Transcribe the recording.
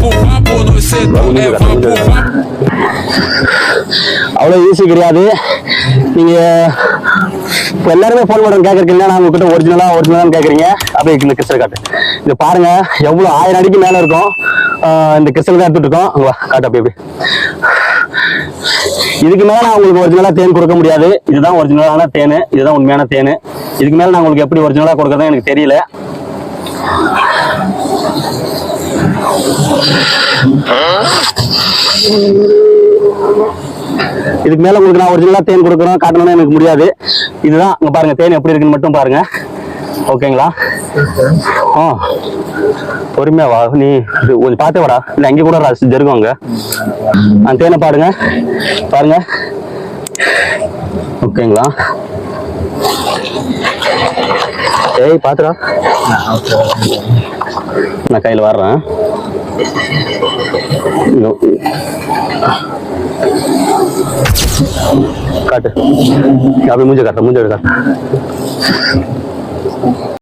é vapo, vapo. அவ்வளோ easy கிடையாது. நீங்க இப்போ எல்லாருமே ஃபோன் பண்ணுறோம் கேட்குறீங்க நான் உங்ககிட்ட ஒரிஜினலா ஒரிஜினலான்னு கேட்குறீங்க அப்படியே இந்த கிறிஸ்டல் காட்டு இது பாருங்க எவ்வளோ ஆயிரம் அடிக்கு மேலே இருக்கும். இந்த கிறிஸ்டல் தான் எடுத்துட்டு இருக்கோம். காட்டு அப்படி அப்படி இதுக்கு மேல நான் உங்களுக்கு ஒரிஜினலா தேன் கொடுக்க முடியாது. இதுதான் ஒரிஜினலான தேன் இதுதான் உண்மையான தேன். இதுக்கு மேல நான் உங்களுக்கு எப்படி ஒரிஜினலா கொடுக்கறதுன்னு எனக்கு தெரியல. இதுக்கு மேல உங்களுக்கு நான் ஒரிஜினலா தேன் கொடுக்குறோம் காட்டணும்னு எனக்கு முடியாது. இதுதான் இங்க பாருங்க தேன் எப்படி இருக்குன்னு மட்டும் பாருங்க. ஓகேங்களா? ஆ. பொறுமையா வா நீ இது கொஞ்சம் பார்த்து வாடா. இல்லை அங்கே கூட ரசி ஜெருகும் அந்த தேனை பாருங்க. பாருங்க. ஓகேங்களா? ஏய் பாத்துடா. நான் கையில் வர்றேன் இதோ. காட்டு அப்படி மூஞ்ச காட்டு மூஞ்ச காட்டு